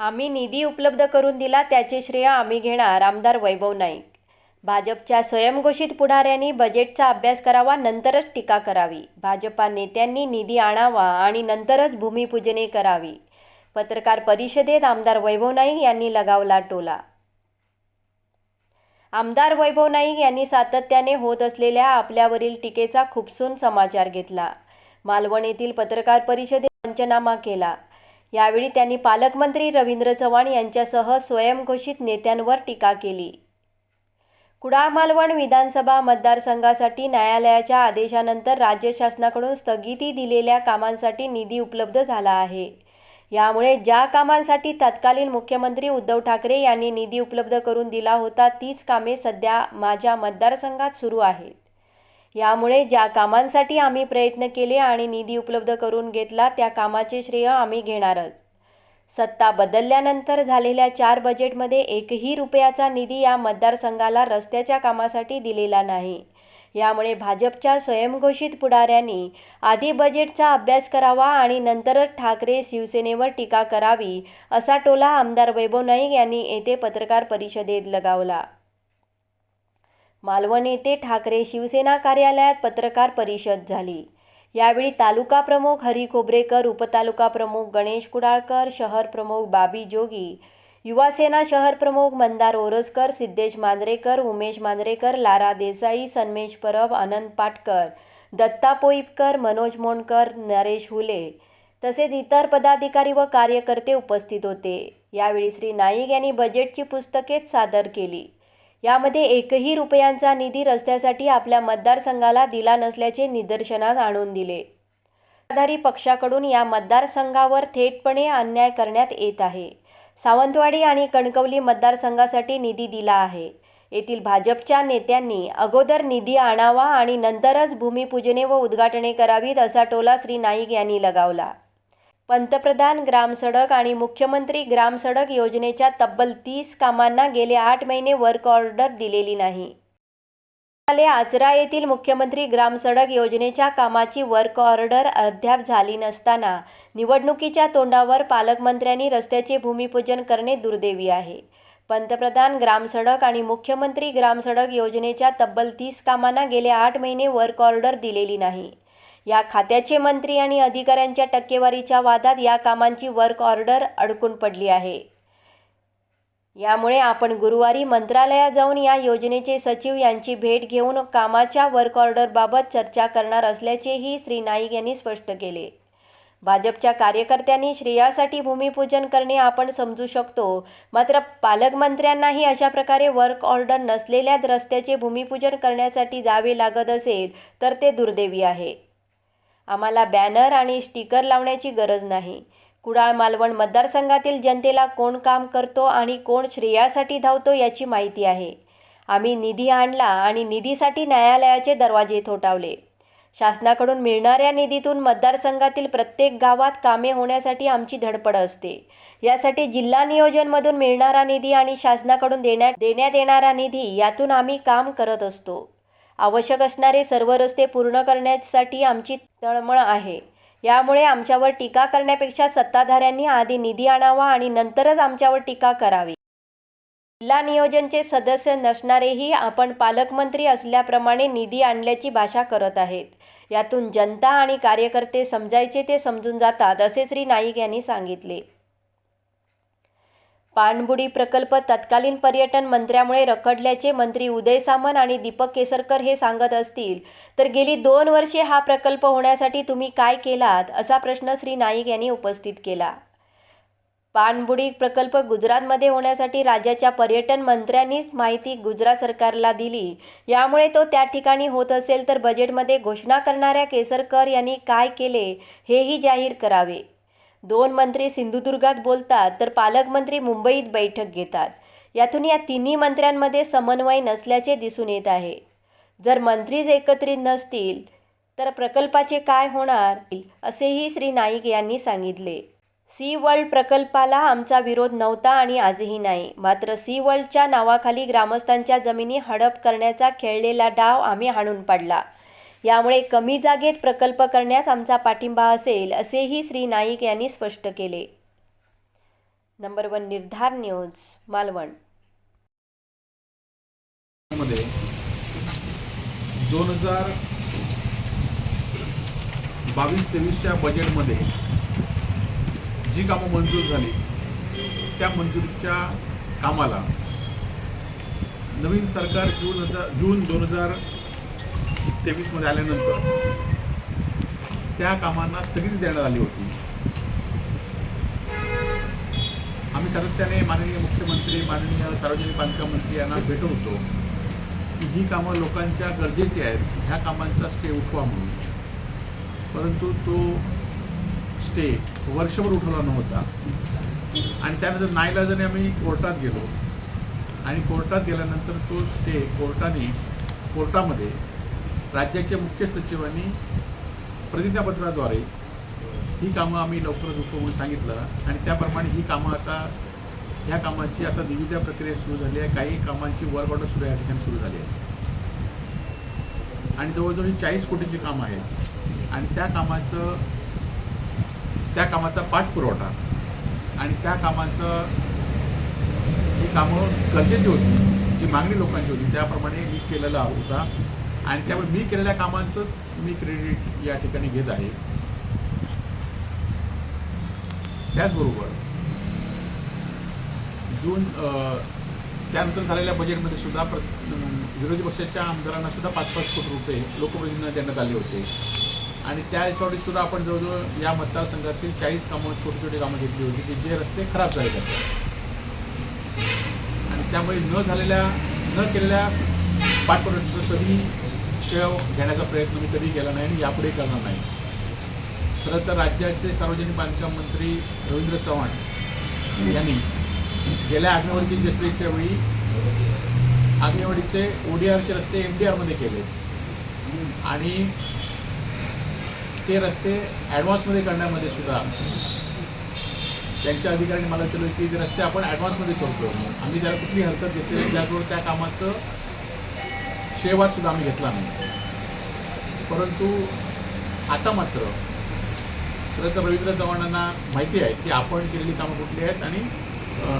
आम्ही निधी उपलब्ध करून दिला त्याचे श्रेय आम्ही घेणार आमदार वैभव नाईक. भाजपच्या स्वयंघोषित पुढाऱ्यांनी बजेटचा अभ्यास करावा नंतरच टीका करावी. भाजपा नेत्यांनी निधी आणावा आणि नंतरच भूमिपूजने करावी. पत्रकार परिषदेत आमदार वैभव नाईक यांनी लगावला टोला. आमदार वैभव नाईक यांनी सातत्याने होत असलेल्या आपल्यावरील टीकेचा खुपसून समाचार घेतला. मालवण येथील पत्रकार परिषदेत पंचनामा केला. यावेळी त्यांनी पालकमंत्री रवींद्र चव्हाण यांच्यासह स्वयंघोषित नेत्यांवर टीका केली. कुडाळ मालवण विधानसभा मतदारसंघासाठी न्यायालयाच्या आदेशानंतर राज्य शासनाकडून स्थगिती दिलेल्या कामांसाठी निधी उपलब्ध झाला आहे. यामुळे ज्या कामांसाठी तत्कालीन मुख्यमंत्री उद्धव ठाकरे यांनी निधी उपलब्ध करून दिला होता तीच कामे सध्या माझ्या मतदारसंघात सुरू आहेत. यामुळे ज्या कामांसाठी आम्ही प्रयत्न केले आणि निधी उपलब्ध करून घेतला त्या कामाचे श्रेय आम्ही घेणारच. सत्ता बदलल्यानंतर झालेल्या चार बजेटमध्ये एकही रुपयाचा निधी या मतदारसंघाला रस्त्याच्या कामासाठी दिलेला नाही. यामुळे भाजपच्या स्वयंघोषित पुढाऱ्यांनी आधी बजेटचा अभ्यास करावा आणि नंतरच ठाकरे शिवसेनेवर टीका करावी असा टोला आमदार वैभव नाईक यांनी येथे पत्रकार परिषदेत लगावला. मालवण येथे ठाकरे शिवसेना कार्यालयात पत्रकार परिषद झाली. यावेळी तालुका प्रमुख हरी खोबरेकर उपतालुका प्रमुख गणेश कुडाळकर शहर प्रमुख बाबी जोगी युवासेना शहर प्रमुख मंदार ओरसकर सिद्धेश मांजरेकर उमेश मांजरेकर लारा देसाई सन्मेश परब अनंत पाटकर दत्ता पोईपकर मनोज मोंडकर नरेश हुले तसेच इतर पदाधिकारी व कार्यकर्ते उपस्थित होते. यावेळी श्री नाईक यांनी बजेटची पुस्तकेच सादर केली. यामध्ये एकही रुपयांचा निधी रस्त्यासाठी आपल्या मतदारसंघाला दिला नसल्याचे निदर्शनास आणून दिले. आधारी पक्षाकडून या मतदारसंघावर थेटपणे अन्याय करण्यात येत आहे. सावंतवाडी आणि कणकवली मतदारसंघासाठी निधी दिला आहे. येथील भाजपच्या नेत्यांनी अगोदर निधी आणावा आणि नंतरच भूमिपूजने व उद्घाटने करावीत असा टोला श्री नाईक यांनी लगावला. पंतप्रधान ग्रामसडक आणि मुख्यमंत्री ग्रामसडक योजनेच्या तब्बल तीस कामांना गेले आठ महिने वर्क ऑर्डर दिलेली नाही. आचरा येथील मुख्यमंत्री ग्रामसडक योजनेच्या कामाची वर्क ऑर्डर अद्याप झाली नसताना निवडणुकीच्या तोंडावर पालकमंत्र्यांनी रस्त्याचे भूमिपूजन करणे दुर्दैवी आहे. पंतप्रधान ग्रामसडक आणि मुख्यमंत्री ग्रामसडक योजनेच्या तब्बल तीस कामांना गेले आठ महिने वर्क ऑर्डर दिलेली नाही. या खात्याचे मंत्री आणि अधिकाऱ्यांच्या टक्केवारीच्या वादात या कामांची वर्क ऑर्डर अडकून पडली आहे. यामुळे आपण गुरुवारी मंत्रालयात जाऊन या योजनेचे सचिव यांची भेट घेऊन कामाच्या वर्क ऑर्डरबाबत चर्चा करणार असल्याचेही श्री नाईक यांनी स्पष्ट केले. भाजपच्या कार्यकर्त्यांनी श्रेयासाठी भूमिपूजन करणे आपण समजू शकतो. मात्र पालकमंत्र्यांनाही अशा प्रकारे वर्क ऑर्डर नसलेल्या रस्त्याचे भूमिपूजन करण्यासाठी जावे लागत असेल तर ते दुर्दैवी आहे. आम्हाला बॅनर आणि स्टिकर लावण्याची गरज नाही. कुडाळ मालवण मतदारसंघातील जनतेला कोण काम करतो आणि कोण श्रेयासाठी धावतो याची माहिती आहे. आम्ही निधी आणला आणि निधीसाठी न्यायालयाचे दरवाजे थोटावले शासनाकडून मिळणाऱ्या निधीतून मतदारसंघातील प्रत्येक गावात कामे होण्यासाठी आमची धडपड असते. यासाठी जिल्हा नियोजनमधून मिळणारा निधी आणि शासनाकडून देण्यात देण्यात येणारा निधी यातून आम्ही काम करत असतो. आवश्यक असणारे सर्व रस्ते पूर्ण करण्यासाठी आमची तळमळ आहे. यामुळे आमच्यावर टीका करण्यापेक्षा सत्ताधाऱ्यांनी आधी निधी आणावा आणि नंतरच आमच्यावर टीका करावी. जिल्हा नियोजनचे सदस्य नसणारेही आपण पालकमंत्री असल्याप्रमाणे निधी आणल्याची भाषा करत आहेत. यातून जनता आणि कार्यकर्ते समजायचे ते समजून जातात असे श्री नाईक यांनी सांगितले. पाणबुडी प्रकल्प तत्कालीन पर्यटन मंत्र्यामुळे रखडल्याचे मंत्री उदय सामंत आणि दीपक केसरकर हे सांगत असतील. तर गेली दोन वर्षे हा प्रकल्प होण्यासाठी तुम्ही काय केलात? असा प्रश्न श्री नाईक यांनी उपस्थित केला. पाणबुडी प्रकल्प गुजरातमध्ये होण्यासाठी राज्याच्या पर्यटन मंत्र्यांनीच माहिती गुजरात सरकारला दिली. यामुळे तो त्या ठिकाणी होत असेल तर बजेटमध्ये घोषणा करणाऱ्या केसरकर यांनी काय केले हेही जाहीर करावे. दोन मंत्री सिंधुदुर्गात बोलतात तर पालकमंत्री मुंबईत बैठक घेतात. यातून या तिन्ही मंत्र्यांमध्ये समन्वय नसल्याचे दिसून येत आहे. जर मंत्रीच एकत्रित नसतील तर प्रकल्पाचे काय होणार? असेही श्री नाईक यांनी सांगितले. सी वर्ल्ड प्रकल्पाला आमचा विरोध नव्हता आणि आजही नाही. मात्र सी वर्ल्डच्या नावाखाली ग्रामस्थांच्या जमिनी हडप करण्याचा खेळलेला डाव आम्ही हाणून पाडला. यामुळे कमी जागेत प्रकल्प करण्यास आमचा पाठिंबा असेल असेही श्री नाईक यांनी स्पष्ट केले. Number one Nirdhar news Malvan. मध्ये दोन हजार बावीस तेवीसच्या बजेटमध्ये जी कामं मंजूर झाली त्या मंजुरीच्या कामाला नवीन सरकार जून हजार जून दोन हजार तेवीसमध्ये आल्यानंतर त्या कामांना स्थगिती देण्यात आली होती. आम्ही सातत्याने माननीय मुख्यमंत्री माननीय सार्वजनिक बांधकाम मंत्री यांना भेटत होतो की ही कामं लोकांच्या गरजेची आहेत ह्या कामांचा स्टे उठवा म्हणून. परंतु तो स्टे वर्षभर उठवला नव्हता. आणि त्यानंतर नाईलाजाने आम्ही कोर्टात गेलो. आणि कोर्टात गेल्यानंतर तो स्टे कोर्टाने कोर्टामध्ये राज्याच्या मुख्य सचिवांनी प्रतिज्ञापत्राद्वारे ही कामं आम्ही लवकरच उठवू म्हणून सांगितलं. आणि त्याप्रमाणे ही कामं आता ह्या कामाची आता निविदा प्रक्रिया सुरू झाली आहे. काही कामांची वर्क ऑर्डर सुरू या ठिकाणी सुरू झाली आहे. आणि जवळजवळ ही चाळीस कोटीची कामं आहेत. आणि त्या कामाचं त्या कामाचा पाठपुरवठा आणि त्या कामाचं ही कामं गरजेची होती जी मागणी लोकांची होती त्याप्रमाणे मी केलेला होता. आणि त्यामुळे मी केलेल्या कामांचंच मी क्रेडिट या ठिकाणी घेत आहे. त्याचबरोबर जून त्यानंतर झालेल्या बजेटमध्ये सुद्धा प्र विरोधी पक्षाच्या आमदारांना सुद्धा पाच पाच कोटी रुपये लोकप्रतिनिधींना देण्यात आले होते. आणि त्या हिशोबाने सुद्धा आपण जवळजवळ या मतदारसंघातील चाळीस कामं छोटी छोटी कामं घेतली होती की जे रस्ते खराब झाले होते. आणि त्यामुळे न झालेल्या न केलेल्या पाठपुराव्याचं कधी शेव घेण्याचा प्रयत्न मी कधी केला नाही आणि यापुढे करणार नाही. खरं तर राज्याचे सार्वजनिक बांधकाम मंत्री रवींद्र चव्हाण यांनी गेल्या आग्नेवाडीची जत्रेच्या वेळी आग्नेवाडीचे ओडीआरचे रस्ते एम डी आरमध्ये केले. आणि ते रस्ते ॲडव्हान्समध्ये करण्यामध्ये सुद्धा त्यांच्या अधिकाऱ्यांनी मला विचारलं की ते रस्ते आपण ॲडव्हान्समध्ये करतो आम्ही त्याला कुठली हरकत घेतली त्याचबरोबर त्या कामाचं शेवादसुद्धा आम्ही घेतला नाही. परंतु आता मात्र खरं तर रवींद्र चव्हाणांना माहिती आहे की आपण केलेली कामं कुठली आहेत आणि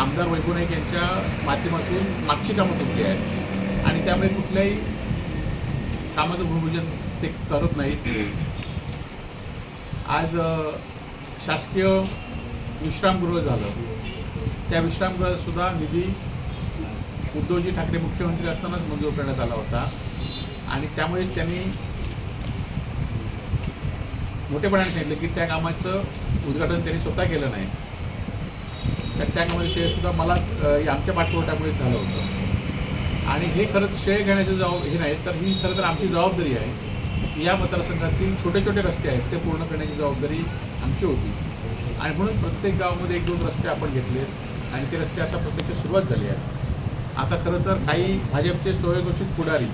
आमदार वैभू नाईक यांच्या माध्यमातून मागची कामं कुठली आहेत. आणि त्यामुळे कुठल्याही कामाचं भूमिपूजन ते करत नाहीत. आज शासकीय विश्रामगृह झालं. त्या विश्रामगृहात सुद्धा निधी उद्धवजी ठाकरे मुख्यमंत्री असतानाच मंजूर करण्यात आला होता. आणि त्यामुळेच त्यांनी मोठेपणाने सांगितलं की त्या कामाचं उद्घाटन त्यांनी स्वतः केलं नाही. तर त्या कामाचं श्रेय सुद्धा मलाच आमच्या पाठपुराव्यामुळे झालं होतं. आणि हे खरंच श्रेय घेण्याचं जबाब हे नाही तर ही खरं तर आमची जबाबदारी आहे. या मतदारसंघातील छोटे छोटे रस्ते आहेत ते पूर्ण करण्याची जबाबदारी आमची होती. आणि म्हणून प्रत्येक गावामध्ये एक दोन रस्ते आपण घेतले आणि ते रस्ते आता प्रत्यक्ष सुरुवात झाली आहे आता खरं तर काही भाजपचे स्वयंघोषित पुढारी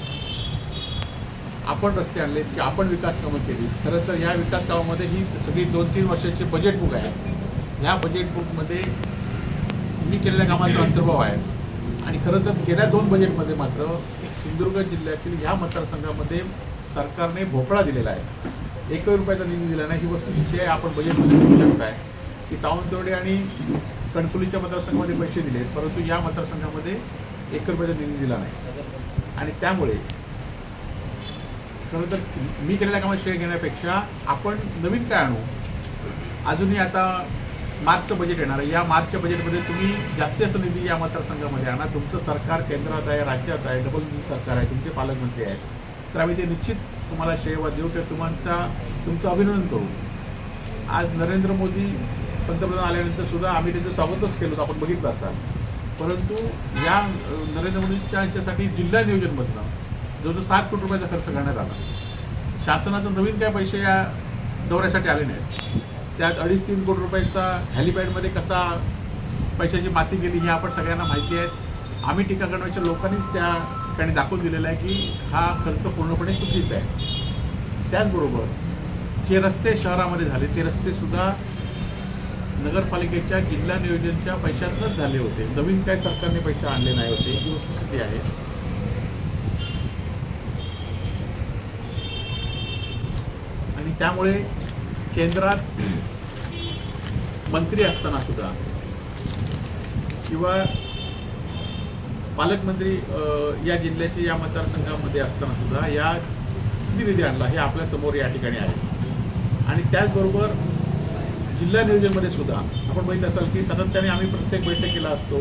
आपण रस्ते आणलेत की आपण विकास कामं केली. खरं तर या विकास कामामध्ये ही सगळी दोन तीन वर्षाची बजेट बुक आहे. ह्या बजेट बुकमध्ये मी केलेल्या कामाचा अंतर्भाव आहे. आणि खरं तर गेल्या दोन बजेटमध्ये मात्र सिंधुदुर्ग जिल्ह्यातील ह्या मतदारसंघामध्ये सरकारने भोपळा दिलेला आहे. एकही रुपयाचा निधी दिला नाही. ही वस्तुस्थिती आहे. आपण बजेटमध्ये बघू शकताय. की सावंतवाडी आणि कणकुलीच्या मतदारसंघामध्ये पैसे दिले परंतु या मतदारसंघामध्ये एक रुपयाचा निधी दिला नाही. आणि त्यामुळे खरं तर मी केलेल्या कामात श्रेय घेण्यापेक्षा आपण नवीन काय आणू? अजूनही आता मार्चचं बजेट येणार आहे. या मार्चच्या बजेटमध्ये तुम्ही जास्तीत जास्त निधी या मतदारसंघामध्ये आणा. तुमचं सरकार केंद्रात आहे राज्यात आहे डबल सरकार आहे तुमचे पालकमंत्री आहेत. तर आम्ही ते निश्चित तुम्हाला श्रेयवाद देऊ किंवा तुमचा तुमचं अभिनंदन करू. आज नरेंद्र मोदी पंतप्रधान आल्यानंतर सुद्धा आम्ही त्यांचं स्वागतच केलं होतं. आपण बघितलं असाल. परंतु या नरेंद्र मोदींच्या ह्याच्यासाठी जिल्हा नियोजनमधनं जवळजवळ सात कोटी रुपयाचा खर्च करण्यात आला. शासनाचं नवीन काय पैसे या दौऱ्यासाठी आले नाहीत. त्यात अडीच तीन कोटी रुपयाचा हॅलिपॅडमध्ये कसा पैशाची माती गेली हे आपण सगळ्यांना माहिती आहे. आम्ही टीका करण्याच्या लोकांनीच त्या ठिकाणी दाखवून दिलेला आहे की हा खर्च पूर्णपणे चुकीचा आहे. त्याचबरोबर जे रस्ते शहरामध्ये झाले ते रस्तेसुद्धा नगरपालिकेच्या जिल्हा नियोजनच्या पैशातूनच झाले होते. नवीन काय सरकारने पैसे आणले नाही होते ही वस्तुस्थिती आहे. आणि त्यामुळे केंद्रात मंत्री असताना सुद्धा किंवा पालकमंत्री या जिल्ह्याचे या मतदारसंघामध्ये असताना सुद्धा या किती निधी आणला हे आपल्यासमोर या ठिकाणी आहे. आणि त्याचबरोबर जिल्हा नियोजनमध्ये सुद्धा आपण बघित असाल की सातत्याने आम्ही प्रत्येक बैठकीला असतो.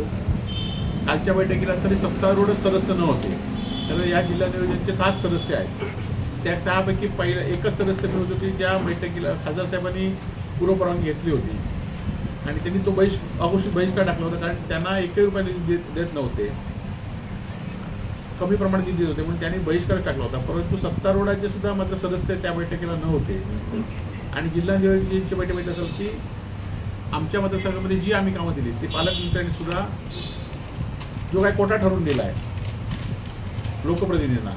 कालच्या बैठकीला तरी सत्तारूढच सदस्य नव्हते. तर या जिल्हा नियोजनचे सात सदस्य आहेत. त्या सहापैकी पहिलं एकच सदस्य मिळत होती ज्या बैठकीला खासदार साहेबांनी पूर्वपरवानगी घेतली होती. आणि त्यांनी तो बहिष अघोषित बहिष्कार टाकला होता कारण त्यांना एकही रुपया निधी देत देत नव्हते. कमी प्रमाणात निधी देत होते म्हणून त्यांनी बहिष्कार टाकला होता. परंतु सत्तारूढाचे सुद्धा मात्र सदस्य त्या बैठकीला नव्हते. आणि जिल्हा नियोजनची बैठक माहिती असेल की आमच्या मतदारसंघामध्ये जी आम्ही कामं दिली ती पालकमंत्र्यांनी सुद्धा जो काही कोटा ठरवून दिला आहे लोकप्रतिनिधींना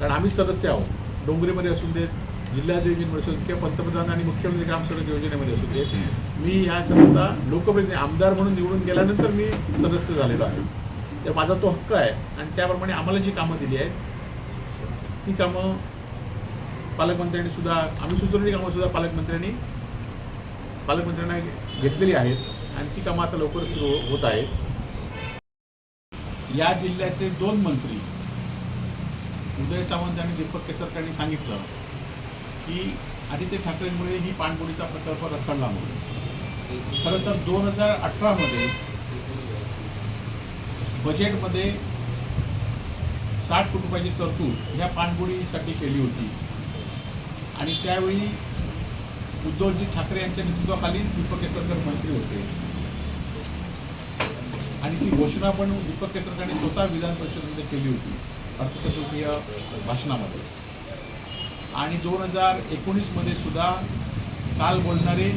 कारण आम्ही सदस्य आहोत डोंगरीमध्ये असू देत जिल्हा योजनेमध्ये असू देत किंवा पंतप्रधान आणि मुख्यमंत्री ग्रामसडक योजनेमध्ये असू देत मी ह्या सदस्या लोकप्रतिनिधी आमदार म्हणून निवडून गेल्यानंतर मी सदस्य झालेलो आहे. तर माझा तो हक्क आहे आणि त्याप्रमाणे आम्हाला जी कामं दिली आहेत ती कामं पालकमंत्र्यांनी सुद्धा आम्ही सुचवलेली कामं सुद्धा पालकमंत्र्यांनी पालकमंत्र्यांना घेतलेली आहेत. आणि ती कामं आता लवकरच सुरू हो- होत आहेत. या जिल्ह्याचे दोन मंत्री उदय सावंत आणि दीपक केसरकरांनी सांगितलं की आदित्य ठाकरेंमुळे ही पाणबुडीचा प्रकल्प रखडला म्हणून खरं तर दोन हजार अठरामध्ये बजेटमध्ये साठ कोटी रुपयाची तरतूद ह्या पाणबुडीसाठी केली होती. आणि त्यावेळी उद्धवजी ठाकरे यांच्या नेतृत्वाखाली दीपक केसरकर मंत्री होते. आणि ती घोषणा पण दीपक केसरकरांनी स्वतः विधान परिषदेमध्ये केली होती अर्थसंकल्पीय भाषणामध्ये. आणि दोन हजार एकोणीसमध्ये सुद्धा काल बोलणारे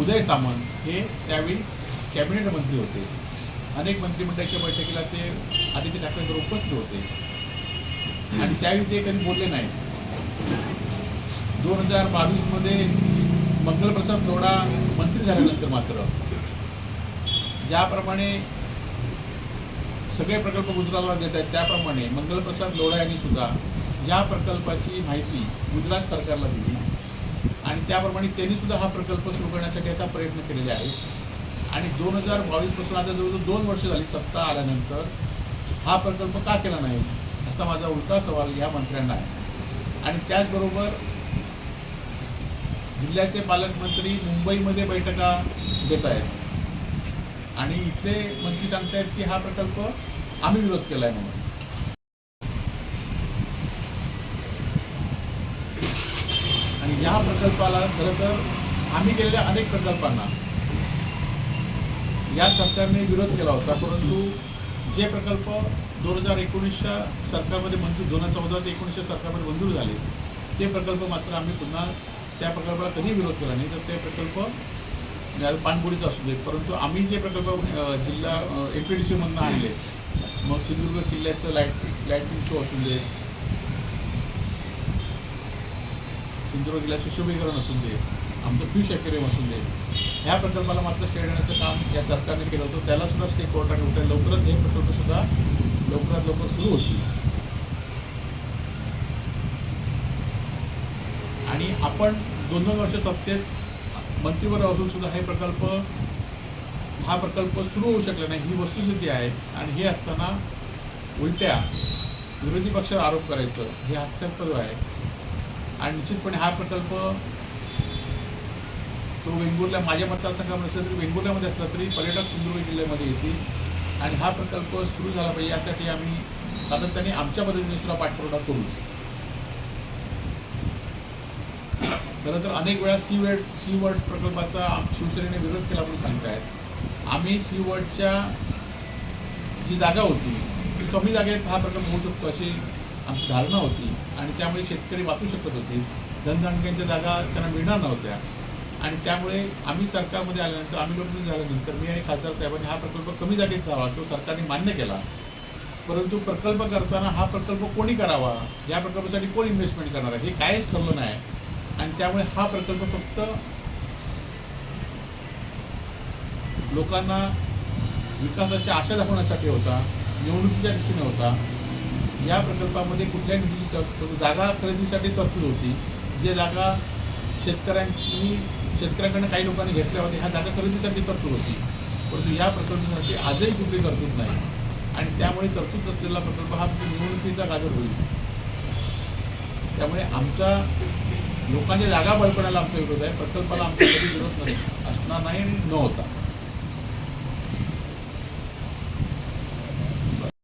उदय सामंत हे त्यावेळी कॅबिनेट मंत्री होते. अनेक मंत्रिमंडळाच्या बैठकीला ते आदित्य ठाकरेंवर उपस्थित होते. आणि त्यावेळी ते कधी बोलले नाही दोन हजार बावीसमध्ये मंगलप्रसाद लोढा मंत्री झाल्यानंतर मात्र ज्याप्रमाणे सगळे प्रकल्प गुजरातला देत आहेत त्याप्रमाणे मंगलप्रसाद लोढा यांनी सुद्धा या प्रकल्पाची माहिती गुजरात सरकारला दिली. आणि त्याप्रमाणे त्यांनी सुद्धा हा प्रकल्प सुरू करण्यासाठी आता प्रयत्न केलेले आहेत. आणि दोन हजार बावीसपासून आता जवळजवळ दोन वर्ष झाली सत्ता आल्यानंतर हा प्रकल्प का केला नाही असा माझा उलटा सवाल या मंत्र्यांना आहे. आणि त्याचबरोबर जिल्ह्याचे पालकमंत्री मुंबईमध्ये बैठका देत आहेत. आणि इथले मंत्री सांगतायत की हा प्रकल्प आम्ही विरोध केला आहे म्हणून. आणि या प्रकल्पाला खरं तर आम्ही केलेल्या अनेक प्रकल्पांना या सरकारने विरोध केला होता परंतु जे प्रकल्प दोन हजार एकोणीसच्या सरकारमध्ये मंजूर दोन हजार चौदा ते एकोणीसच्या सरकारमध्ये मंजूर झाले ते प्रकल्प मात्र आम्ही पुन्हा त्या प्रकल्पाला कधी विरोध केला नाही. तर ते प्रकल्प म्हणजे पाणबुडीचं असू देत परंतु आम्ही जे प्रकल्प जिल्हा ए पी डी सीमधनं आणले मग सिंधुदुर्ग किल्ल्याचं लाइट लाईटिंग शो असू दे सिंधुदुर्ग किल्ल्याचं सुशोभीकरण असू दे आमचं फिश ॲक्वेरियम असू दे ह्या प्रकल्पाला मात्र स्टे देण्याचं काम या सरकारने केलं होतं. त्याला सुद्धा स्टे कोर्टाने उठे लवकरच हे प्रकल्पसुद्धा लवकरात लवकर सुरू होतील. आणि आपण दोन दोन वर्ष सत्तेत मंत्रीवर असून सुद्धा हे प्रकल्प हा प्रकल्प सुरू होऊ शकला नाही ही वस्तुस्थिती आहे. आणि हे असताना उलट्या विरोधी पक्षावर आरोप करायचं हे हास्यास्पद आहे. आणि निश्चितपणे हा प्रकल्प तो वेंगुर्ल्या माझ्या मतदारसंघामध्ये असला तरी वेंगुर्ल्यामध्ये असला तरी पर्यटक सिंधुदुर्ग जिल्ह्यामध्ये येतील. आणि हा प्रकल्प सुरू झाला पाहिजे यासाठी आम्ही सातत्याने आमच्या पद्धतीने सुद्धा पाठपुरावा करूच. खरं तर अनेक वेळा सी वर्ड सी वर्ड प्रकल्पाचा शिवसेनेने विरोध केला म्हणून सांगतायत. आम्ही सी वर्डच्या जी जागा होती ती कमी जागेत हा प्रकल्प होऊ शकतो अशी आमची धारणा होती आणि त्यामुळे शेतकरी वाचू शकत होते. धनधानक्यांच्या जागा त्यांना मिळणार नव्हत्या. आणि त्यामुळे आम्ही सरकारमध्ये आल्यानंतर आम्ही लोकप्रतिनिधी झाल्यानंतर मी आणि खासदार साहेबांनी हा प्रकल्प कमी जागेत करावा तो सरकारने मान्य केला. परंतु प्रकल्प करताना हा प्रकल्प कोणी करावा? या प्रकल्पासाठी कोण इन्व्हेस्टमेंट करणार आहे? हे कायच ठरलं नाही. आणि त्यामुळे हा प्रकल्प फक्त लोकांना विकासाच्या आशा दाखवण्यासाठी होता निवडणुकीच्या दृष्टीने होता. या प्रकल्पामध्ये कुठल्याही निधीची म्हणजे जागा खरेदीसाठी तरतूद होती. जे जागा शेतकऱ्यांनी शेतकऱ्यांकडनं काही लोकांनी घेतल्या होत्या ह्या जागा खरेदीसाठी तरतूद होती. परंतु या प्रकल्पासाठी आजही कुठली तरतूद नाही. आणि त्यामुळे तरतूद नसलेला प्रकल्प हा निवडणुकीचा गाजर होईल. त्यामुळे आमचा लोकांच्या जागा बळपणाला आमचा विरोध आहे. प्रकल्पाला आमचा कधी विरोध नाही असणार नाही न होता.